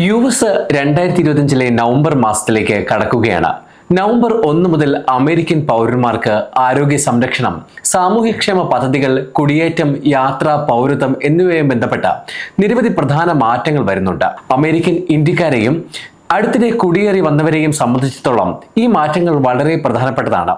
U S രണ്ടായിരത്തി ഇരുപത്തിയഞ്ചിലെ November മാസത്തിലേക്ക് കടക്കുകയാണ്. നവംബർ ഒന്ന് മുതൽ അമേരിക്കൻ പൗരന്മാർക്ക് ആരോഗ്യ സംരക്ഷണം സാമൂഹ്യക്ഷേമ പദ്ധതികൾ കുടിയേറ്റം യാത്ര പൗരത്വം എന്നിവയും ബന്ധപ്പെട്ട നിരവധി പ്രധാന മാറ്റങ്ങൾ വരുന്നുണ്ട്. അമേരിക്കൻ ഇന്ത്യക്കാരെയും അടുത്തിടെ കുടിയേറി വന്നവരെയും സംബന്ധിച്ചിടത്തോളം ഈ മാറ്റങ്ങൾ വളരെ പ്രധാനപ്പെട്ടതാണ്.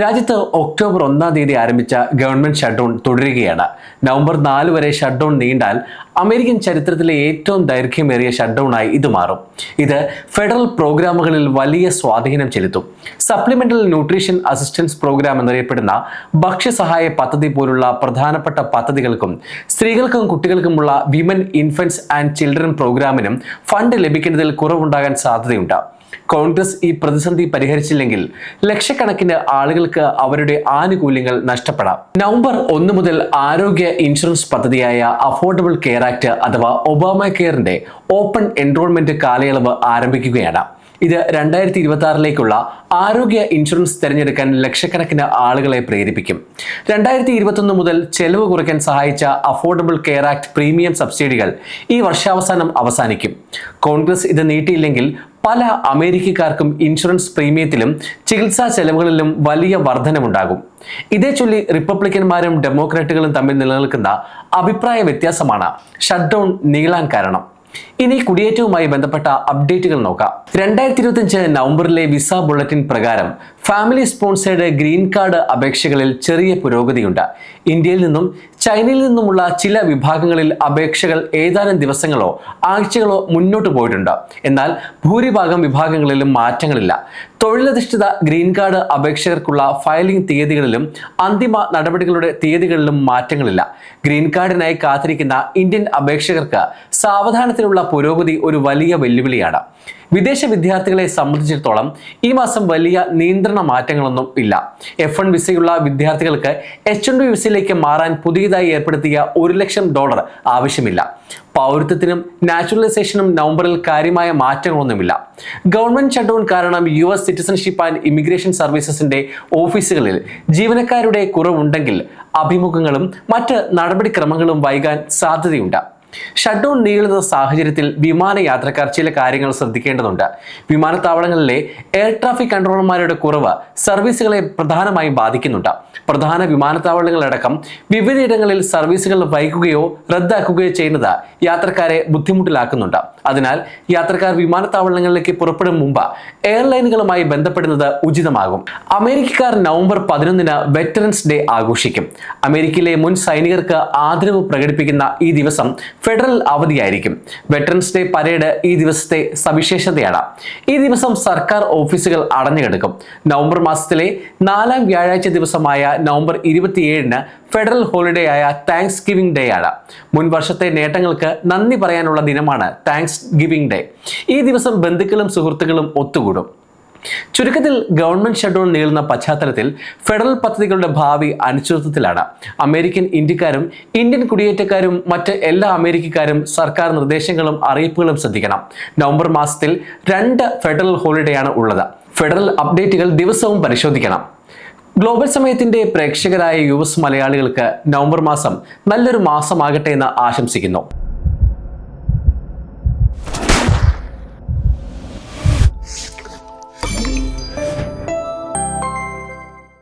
രാജ്യത്ത് ഒക്ടോബർ ഒന്നാം തീയതി ആരംഭിച്ച ഗവൺമെന്റ് ഷട്ട്ഡൗൺ തുടരുകയാണ്. നവംബർ നാല് വരെ ഷട്ട്ഡൗൺ നീണ്ടാൽ അമേരിക്കൻ ചരിത്രത്തിലെ ഏറ്റവും ദൈർഘ്യമേറിയ ഷട്ട്ഡൗണായി ഇത് മാറും. ഇത് ഫെഡറൽ പ്രോഗ്രാമുകളിൽ വലിയ സ്വാധീനം ചെലുത്തും. സപ്ലിമെന്റൽ ന്യൂട്രീഷൻ അസിസ്റ്റൻസ് പ്രോഗ്രാം എന്നറിയപ്പെടുന്ന ഭക്ഷ്യസഹായ പദ്ധതി പോലുള്ള പ്രധാനപ്പെട്ട പദ്ധതികൾക്കും സ്ത്രീകൾക്കും കുട്ടികൾക്കുമുള്ള വിമൻ ഇൻഫൻസ് ആൻഡ് ചിൽഡ്രൻ പ്രോഗ്രാമിനും ഫണ്ട് ലഭിക്കുന്നതിൽ കുറവുണ്ടാകാൻ സാധ്യതയുണ്ട്. കോൺഗ്രസ് ഈ പ്രതിസന്ധി പരിഹരിച്ചില്ലെങ്കിൽ ലക്ഷക്കണക്കിന് ആളുകൾക്ക് അവരുടെ ആനുകൂല്യങ്ങൾ നഷ്ടപ്പെടാം. നവംബർ ഒന്ന് മുതൽ ആരോഗ്യ ഇൻഷുറൻസ് പദ്ധതിയായ അഫോർഡബിൾ കെയർ ആക്ട് അഥവാ ഒബാമ കെയറിന്റെ ഓപ്പൺ എൻറോൾമെന്റ് കാലയളവ് ആരംഭിക്കുകയാണ്. ഇത് രണ്ടായിരത്തി ഇരുപത്തി ആറിലേക്കുള്ള ആരോഗ്യ ഇൻഷുറൻസ് തിരഞ്ഞെടുക്കാൻ ലക്ഷക്കണക്കിന് ആളുകളെ പ്രേരിപ്പിക്കും. രണ്ടായിരത്തി ഇരുപത്തൊന്ന് മുതൽ ചെലവ് കുറയ്ക്കാൻ സഹായിച്ച അഫോർഡബിൾ കെയർ ആക്ട് പ്രീമിയം സബ്സിഡികൾ ഈ വർഷാവസാനം അവസാനിക്കും. കോൺഗ്രസ് ഇത് നീട്ടിയില്ലെങ്കിൽ പല അമേരിക്കക്കാർക്കും ഇൻഷുറൻസ് പ്രീമിയത്തിലും ചികിത്സാ ചെലവുകളിലും വലിയ വർധനമുണ്ടാകും. ഇതേ ചൊല്ലി റിപ്പബ്ലിക്കന്മാരും ഡെമോക്രാറ്റുകളും തമ്മിൽ നിലനിൽക്കുന്ന അഭിപ്രായ വ്യത്യാസമാണ് ഷട്ട്ഡൗൺ നീളാൻ കാരണം. ഇനി കുടിയേറ്റവുമായി ബന്ധപ്പെട്ട അപ്ഡേറ്റുകൾ നോക്കാം. രണ്ടായിരത്തി ഇരുപത്തിയഞ്ച് നവംബറിലെ വിസ ബുള്ളറ്റിൻ പ്രകാരം ഫാമിലി സ്പോൺസേഡ് ഗ്രീൻ കാർഡ് അപേക്ഷകളിൽ ചെറിയ പുരോഗതിയുണ്ട്. ഇന്ത്യയിൽ നിന്നും ചൈനയിൽ നിന്നുമുള്ള ചില വിഭാഗങ്ങളിൽ അപേക്ഷകൾ ഏതാനും ദിവസങ്ങളോ ആഴ്ചകളോ മുന്നോട്ട് പോയിട്ടുണ്ട്. എന്നാൽ ഭൂരിഭാഗം വിഭാഗങ്ങളിലും മാറ്റങ്ങളില്ല. തൊഴിലധിഷ്ഠിത ഗ്രീൻ കാർഡ് അപേക്ഷകർക്കുള്ള ഫയലിംഗ് തീയതികളിലും അന്തിമ നടപടികളുടെ തീയതികളിലും മാറ്റങ്ങളില്ല. ഗ്രീൻ കാർഡിനായി കാത്തിരിക്കുന്ന ഇന്ത്യൻ അപേക്ഷകർക്ക് സാവധാനത്തിലുള്ള പുരോഗതി ഒരു വലിയ വെല്ലുവിളിയാണ്. വിദേശ വിദ്യാർത്ഥികളെ സംബന്ധിച്ചിടത്തോളം ഈ മാസം വലിയ നിയന്ത്രണ മാറ്റങ്ങളൊന്നും ഇല്ല. എഫ് വൺ വിസയുള്ള വിദ്യാർത്ഥികൾക്ക് എച്ച് വൺ ബി വിസയിലേക്ക് മാറാൻ പുതിയതായി ഏർപ്പെടുത്തിയ ഒരു ലക്ഷം ഡോളർ ആവശ്യമില്ല. പൗരത്വത്തിനും നാച്ചുറലൈസേഷനും നവംബറിൽ കാര്യമായ മാറ്റങ്ങളൊന്നുമില്ല. ഗവൺമെന്റ് ഷട്ട്ഡൗൺ കാരണം U S citizenship and immigration സർവീസസിന്റെ ഓഫീസുകളിൽ ജീവനക്കാരുടെ കുറവുണ്ടെങ്കിൽ അഭിമുഖങ്ങളും മറ്റ് നടപടിക്രമങ്ങളും വൈകാൻ സാധ്യതയുണ്ട്. ഷട്ട്ഡൗൺ നീളുന്ന സാഹചര്യത്തിൽ വിമാന യാത്രക്കാർ ചില കാര്യങ്ങൾ ശ്രദ്ധിക്കേണ്ടതുണ്ട്. വിമാനത്താവളങ്ങളിലെ എയർ ട്രാഫിക് കൺട്രോളർമാരുടെ കുറവ് സർവീസുകളെ പ്രധാനമായും ബാധിക്കുന്നുണ്ട്. പ്രധാന വിമാനത്താവളങ്ങളടക്കം വിവിധയിടങ്ങളിൽ സർവീസുകൾ വൈകുകയോ റദ്ദാക്കുകയോ ചെയ്യുന്നത് യാത്രക്കാരെ ബുദ്ധിമുട്ടിലാക്കുന്നുണ്ട്. അതിനാൽ യാത്രക്കാർ വിമാനത്താവളങ്ങളിലേക്ക് പുറപ്പെടും മുമ്പ് എയർലൈനുകളുമായി ബന്ധപ്പെടുന്നത് ഉചിതമാകും. അമേരിക്കക്കാർ നവംബർ പതിനൊന്നിന് വെറ്ററൻസ് ഡേ ആഘോഷിക്കും. അമേരിക്കയിലെ മുൻ സൈനികർക്ക് ആദരവ് പ്രകടിപ്പിക്കുന്ന ഈ ദിവസം ഫെഡറൽ അവധിയായിരിക്കും. വെറ്ററൻസ് ഡേ പരേഡ് ഈ ദിവസത്തെ സവിശേഷതയാണ്. ഈ ദിവസം സർക്കാർ ഓഫീസുകൾ അടഞ്ഞുകിടക്കും. നവംബർ മാസത്തിലെ നാലാം വ്യാഴാഴ്ച ദിവസമായ നവംബർ ഇരുപത്തിയേഴിന് ഫെഡറൽ ഹോളിഡേ ആയ താങ്ക്സ് ഗിവിംഗ് ഡേ ആണ്. മുൻ വർഷത്തെ നേട്ടങ്ങൾക്ക് നന്ദി പറയാനുള്ള ദിനമാണ് താങ്ക്സ് ഗിവിംഗ് ഡേ ഈ ദിവസം ബന്ധുക്കളും സുഹൃത്തുക്കളും ഒത്തുകൂടും. ചുരുക്കത്തിൽ ഗവൺമെന്റ് ഷട്ട്ഡൗൺ നീളുന്ന പശ്ചാത്തലത്തിൽ ഫെഡറൽ പദ്ധതികളുടെ ഭാവി അനിശ്ചിതത്വത്തിലാണ്. അമേരിക്കൻ ഇന്ത്യക്കാരും ഇന്ത്യൻ കുടിയേറ്റക്കാരും മറ്റ് എല്ലാ അമേരിക്കക്കാരും സർക്കാർ നിർദ്ദേശങ്ങളും അറിയിപ്പുകളും ശ്രദ്ധിക്കണം. നവംബർ മാസത്തിൽ രണ്ട് ഫെഡറൽ ഹോളിഡേയാണ് ഉള്ളത്. ഫെഡറൽ അപ്ഡേറ്റുകൾ ദിവസവും പരിശോധിക്കണം. ഗ്ലോബൽ സമയത്തിന്റെ പ്രേക്ഷകരായ യു എസ് മലയാളികൾക്ക് നവംബർ മാസം നല്ലൊരു മാസമാകട്ടെ എന്ന് ആശംസിക്കുന്നു.